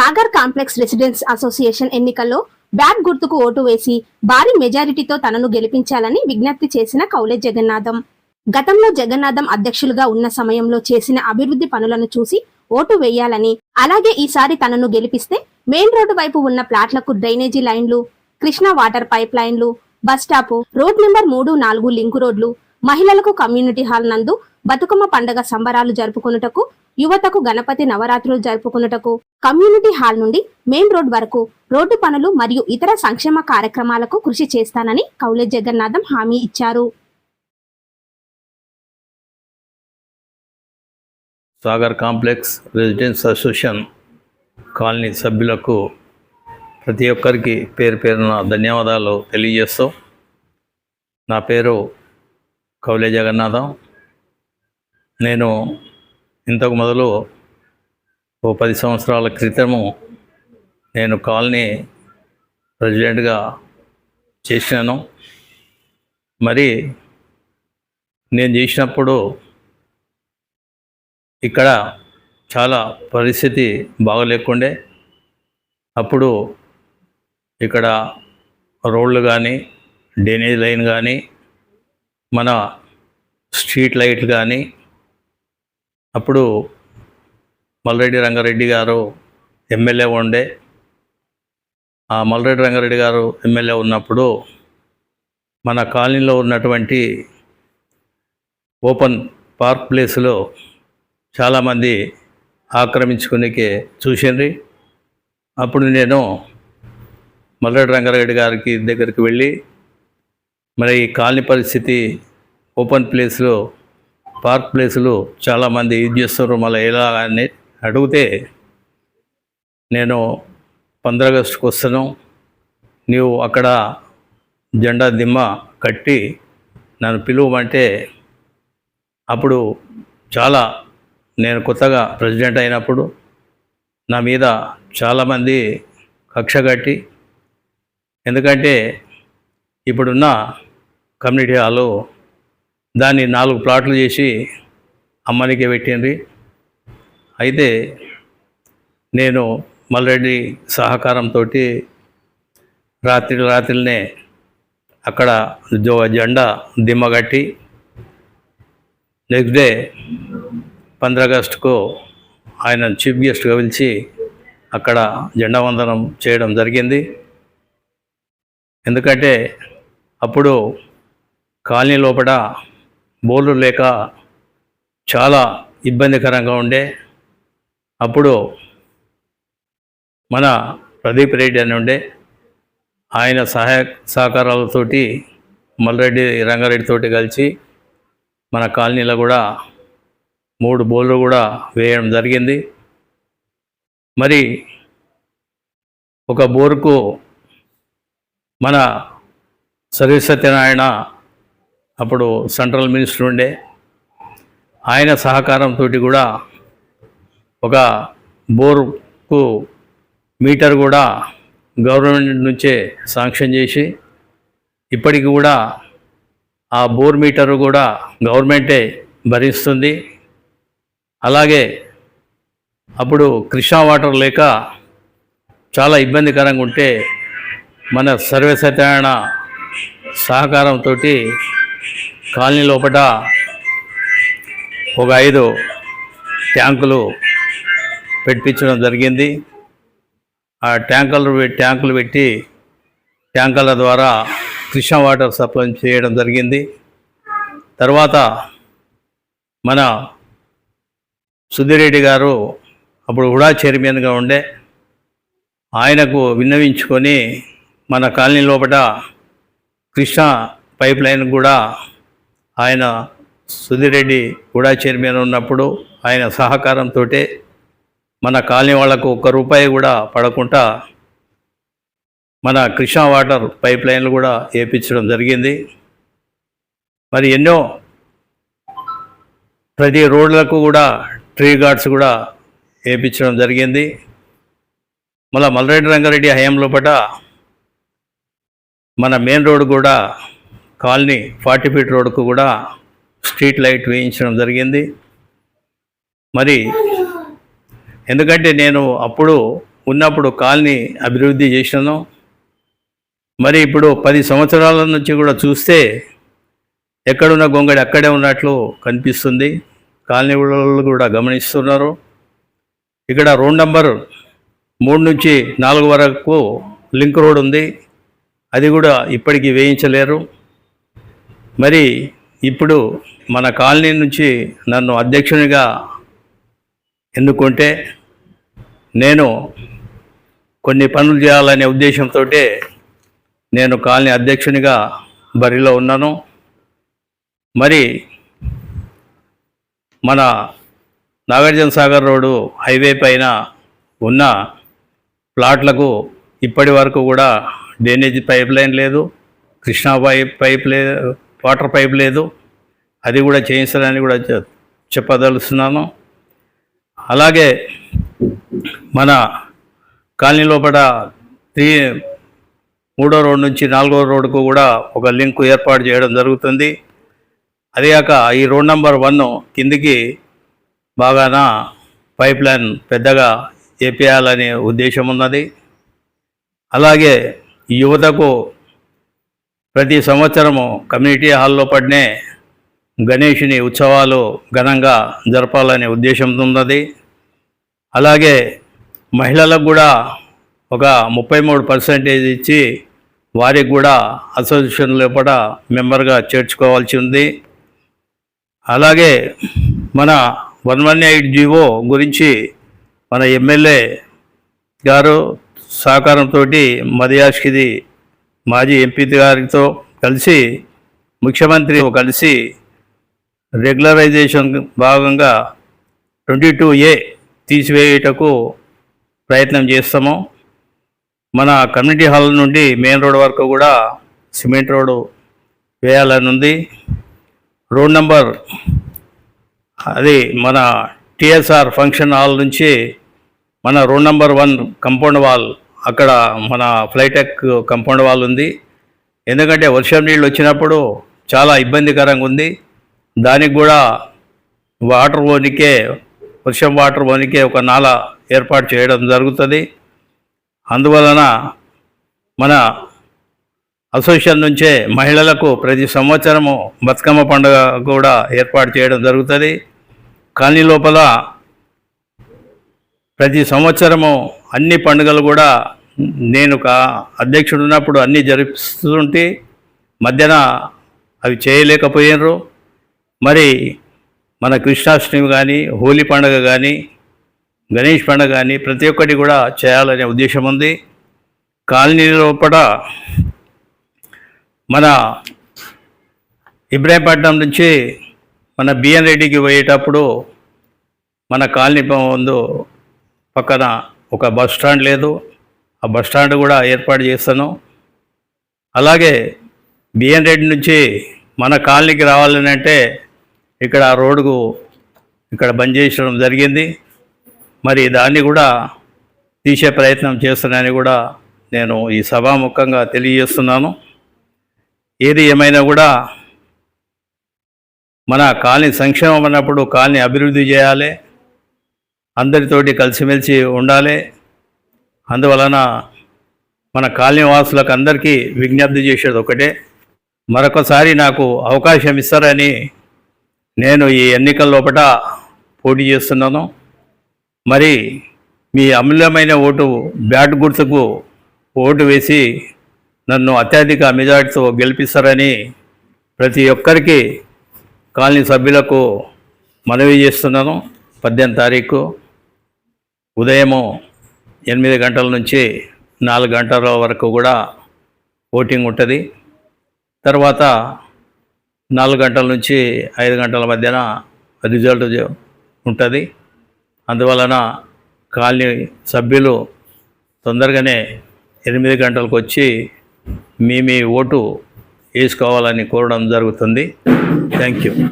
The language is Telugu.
సాగర్ కాంప్లెక్స్ రెసిడెన్స్ అసోసియేషన్ ఎన్నికల్లో బ్యాట్ గుర్తుకు ఓటు వేసి భారీ మెజారిటీతో తనను గెలిపించాలని విజ్ఞప్తి చేసిన కౌలే జగన్నాథం. గతంలో జగన్నాథం అధ్యక్షులుగా ఉన్న సమయంలో చేసిన అభివృద్ధి పనులను చూసి ఓటు వేయాలని అలాగే ఈసారి తనను గెలిపిస్తే మెయిన్ రోడ్డు వైపు ఉన్న ప్లాట్లకు డ్రైనేజీ లైన్లు కృష్ణా వాటర్ పైప్ లైన్లు బస్ రోడ్ నెంబర్ మూడు నాలుగు లింకు రోడ్లు మహిళలకు కమ్యూనిటీ హాల్ నందు బతుకమ్మ పండగ సంబరాలు జరుపుకొనుటకు యువతకు గణపతి నవరాత్రులు జరుపుకొనుటకు కమ్యూనిటీ హాల్ నుండి మెయిన్ రోడ్ వరకు రోడ్డు పనులు మరియు ఇతర సంక్షేమ కార్యక్రమాలకు కృషి చేస్తానని కౌలే జగన్నాథం హామీ ఇచ్చారు. Sagar complex residence association colony సభ్యులకు ప్రతి ఒక్కరికి పేరు పేరున ధన్యవాదాలు తెలియజేస్తూ నా పేరు కౌలే జగన్నాథం. నేను ఇంతకు మొదలు ఓ పది సంవత్సరాల క్రితము నేను కాలనీ ప్రెసిడెంట్గా చేసినాను. మరి నేను చేసినప్పుడు ఇక్కడ చాలా పరిస్థితి బాగలేకుండే. అప్పుడు ఇక్కడ రోడ్లు కానీ డ్రైనేజ్ లైన్ కానీ మన స్ట్రీట్ లైట్లు కానీ అప్పుడు మల్రెడ్డి రంగారెడ్డి గారు ఎమ్మెల్యే ఉండే. ఆ మల్రెడ్డి రంగారెడ్డి గారు ఎమ్మెల్యే ఉన్నప్పుడు మన కాలనీలో ఉన్నటువంటి ఓపెన్ పార్క్ ప్లేస్లో చాలామంది ఆక్రమించుకునేకే చూసిండ్రి. అప్పుడు నేను మల్రెడ్డి రంగారెడ్డి గారికి దగ్గరికి వెళ్ళి మరి ఈ కాలనీ పరిస్థితి ఓపెన్ ప్లేస్లో పార్క్ ప్లేసులు చాలామంది ఇది చేస్తారు మళ్ళీ ఎలా అని అడిగితే నేను పంద్ర ఆగస్టుకు వస్తాను నీవు అక్కడ జెండా దిమ్మ కట్టి నన్ను పిలువమంటే అప్పుడు చాలా నేను కొత్తగా ప్రెసిడెంట్ అయినప్పుడు నా మీద చాలామంది కక్ష కట్టి ఎందుకంటే ఇప్పుడున్న కమ్యూనిటీ హాలు దాన్ని నాలుగు ప్లాట్లు చేసి అమ్మానికే పెట్టిండ్రి. అయితే నేను మల్రెడ్డి సహకారంతో రాత్రి రాత్రినే అక్కడ జెండా దిమ్మగట్టి నెక్స్ట్ డే పంద్ర ఆగస్టుకు ఆయన చీఫ్ గెస్ట్గా పిలిచి అక్కడ జెండా వందనం చేయడం జరిగింది. ఎందుకంటే అప్పుడు కాలనీ లోపల బోర్లు లేక చాలా ఇబ్బందికరంగా ఉండే. అప్పుడు మన ప్రదీప్ రెడ్డి అని ఉండే. ఆయన సహాయ సహకారాలతోటి మల్రెడ్డి రంగారెడ్డితోటి కలిసి మన కాలనీలో కూడా మూడు బోర్లు కూడా వేయడం జరిగింది. మరి ఒక బోరుకు మన సర్వీస్ సత్యనారాయణ అప్పుడు సెంట్రల్ మినిస్టర్ ఉండే. ఆయన సహకారంతో కూడా ఒక బోర్కు మీటర్ కూడా గవర్నమెంట్ నుంచే శాంక్షన్ చేసి ఇప్పటికి కూడా ఆ బోర్ మీటరు కూడా గవర్నమెంటే భరిస్తుంది. అలాగే అప్పుడు కృష్ణా వాటర్ లేక చాలా ఇబ్బందికరంగా ఉంటే మన సర్వే సహకారంతో కాలనీ లోపల ఒక ఐదు ట్యాంకులు పెట్టించడం జరిగింది. ఆ ట్యాంకులు ట్యాంకులు పెట్టి ట్యాంకుల ద్వారా కృష్ణా వాటర్ సప్లై చేయడం జరిగింది. తర్వాత మన సుధిరెడ్డి గారు అప్పుడు హుడా చైర్మన్గా ఉండే ఆయనకు విన్నవించుకొని మన కాలనీ లోపల కృష్ణ పైప్ లైన్ కూడా ఆయన సుధిరెడ్డి కూడా చైర్మన్ ఉన్నప్పుడు ఆయన సహకారంతో మన కాలనీ వాళ్ళకు ఒక్క రూపాయి కూడా పడకుండా మన కృష్ణా వాటర్ పైప్ లైన్లు కూడా వేయించడం జరిగింది. మరి ఎన్నో ప్రతి రోడ్లకు కూడా ట్రీ గార్డ్స్ కూడా వేయించడం జరిగింది. మళ్ళా మల్లరెడ్డి రంగారెడ్డి హయాంలో పట మన మెయిన్ రోడ్ కూడా కాలనీ ఫార్టీ ఫీట్ రోడ్కు కూడా స్ట్రీట్ లైట్ వేయించడం జరిగింది. మరి ఎందుకంటే నేను అప్పుడు ఉన్నప్పుడు కాలనీ అభివృద్ధి చేసినాను. మరి ఇప్పుడు పది సంవత్సరాల నుంచి కూడా చూస్తే ఎక్కడున్న గొంగడి అక్కడే ఉన్నట్లు కనిపిస్తుంది. కాలనీ వాళ్ళు కూడా గమనిస్తున్నారు. ఇక్కడ రోడ్ నంబర్ మూడు నుంచి నాలుగు వరకు లింక్ రోడ్ ఉంది. అది కూడా ఇప్పటికీ వేయించలేరు. మరి ఇప్పుడు మన కాలనీ నుంచి నన్ను అధ్యక్షునిగా ఎన్నుకుంటే నేను కొన్ని పనులు చేయాలనే ఉద్దేశంతో నేను కాలనీ అధ్యక్షునిగా బరిలో ఉన్నాను. మరి మన నాగార్జున సాగర్ రోడ్డు హైవే పైన ఉన్న ప్లాట్లకు ఇప్పటి వరకు కూడా డ్రైనేజ్ పైప్ లైన్ లేదు కృష్ణా పైప్ పైప్ లేదు వాటర్ పైప్ లేదు. అది కూడా చేయించాలని కూడా చెప్పదలుస్తున్నాను అలాగే మన కాలనీ లోపల త్రీ మూడో రోడ్ నుంచి నాలుగో రోడ్డుకు కూడా ఒక లింక్ ఏర్పాటు చేయడం జరుగుతుంది. అదిగాక ఈ రోడ్ నెంబర్ వన్ కిందికి బాగాన పైప్ లైన్ పెద్దగా చేపేయాలనే ఉద్దేశం ఉన్నది. అలాగే యువతకు ప్రతి సంవత్సరము కమ్యూనిటీ హాల్లో పడినే గణేషుని ఉత్సవాలు ఘనంగా జరపాలనే ఉద్దేశంతో ఉన్నది. అలాగే మహిళలకు కూడా ఒక ముప్పై మూడు పర్సెంటేజ్ ఇచ్చి వారికి కూడా అసోసియేషన్ లోపల మెంబర్గా చేర్చుకోవాల్సి ఉంది. అలాగే మన వన్ వన్ ఎయిట్ జీవో గురించి మన ఎమ్మెల్యే గారు సహకారంతో మదయాష్కిది మాజీ ఎంపీ గారితో కలిసి ముఖ్యమంత్రి కలిసి రెగ్యులరైజేషన్ భాగంగా ట్వంటీ టూ ఏ తీసివేయుటకు ప్రయత్నం చేస్తాము. మన కమ్యూనిటీ హాల్ నుండి మెయిన్ రోడ్ వరకు కూడా సిమెంట్ రోడ్డు వేయాలని ఉంది రోడ్ నెంబర్ అది మన టిఎస్ఆర్ ఫంక్షన్ హాల్ నుంచి మన road number one compound wall అక్కడ మన ఫ్లైటెక్ కంపౌండ్ వాల్ ఉంది. ఎందుకంటే వర్షం నీళ్ళు వచ్చినప్పుడు చాలా ఇబ్బందికరంగా ఉంది. దానికి కూడా వాటర్ పోనికే వర్షం వాటర్ పోనికే ఒక నాల ఏర్పాటు చేయడం జరుగుతుంది. అందువలన మన అసోసియేషన్ నుంచే మహిళలకు ప్రతి సంవత్సరము బతుకమ్మ పండుగ కూడా ఏర్పాటు చేయడం జరుగుతుంది. కానీ లోపల ప్రతి సంవత్సరము అన్ని పండుగలు కూడా నేను ఒక అధ్యక్షుడు ఉన్నప్పుడు అన్నీ జరిపిస్తుంటే మధ్యన అవి చేయలేకపోయినరు. మరి మన కృష్ణాష్టమి కానీ హోలీ పండుగ కానీ గణేష్ పండుగ కానీ ప్రతి ఒక్కటి కూడా చేయాలనే ఉద్దేశం ఉంది. కాలనీ లోపల మన ఇబ్రాహీంపట్నం నుంచి మన బిఎన్ రెడ్డికి పోయేటప్పుడు మన కాలనీ ముందు పక్కన ఒక బస్ స్టాండ్ లేదు. ఆ బస్ స్టాండ్ కూడా ఏర్పాటు చేస్తాను. అలాగే బిఎన్ రెడ్డి నుంచి మన కాలనీకి రావాలని అంటే ఇక్కడ ఆ రోడ్డుకు ఇక్కడ బంద్ చేసడం జరిగింది. మరి దాన్ని కూడా తీసే ప్రయత్నం చేస్తున్నానని కూడా నేను ఈ సభాముఖంగా తెలియజేస్తున్నాను. ఏది ఏమైనా కూడా మన కాలనీ సంక్షేమం అన్నప్పుడు కాలనీ అభివృద్ధి చేయాలి. అందరితోటి కలిసిమెలిసి ఉండాలి. అందువలన మన కాలనీ వాసులకు అందరికీ విజ్ఞప్తి చేసేది ఒకటే. మరొకసారి నాకు అవకాశం ఇస్తారని నేను ఈ ఎన్నికల లోపల పోటీ చేస్తున్నాను. మరి మీ అమూల్యమైన ఓటు బ్యాట్ గుర్తుకు ఓటు వేసి నన్ను అత్యధిక మెజార్టీతో గెలిపిస్తారని ప్రతి ఒక్కరికి కాలనీ సభ్యులకు మనవి చేస్తున్నాను. పద్దెనిమిది తారీఖు ఉదయము ఎనిమిది గంటల నుంచి నాలుగు గంటల వరకు కూడా ఓటింగ్ ఉంటుంది. తర్వాత నాలుగు గంటల నుంచి ఐదు గంటల మధ్యన రిజల్ట్ ఉంటుంది. అందువలన కాలనీ సభ్యులు తొందరగానే ఎనిమిది గంటలకు వచ్చి మీ మీ ఓటు వేసుకోవాలని కోరడం జరుగుతుంది. Thank you.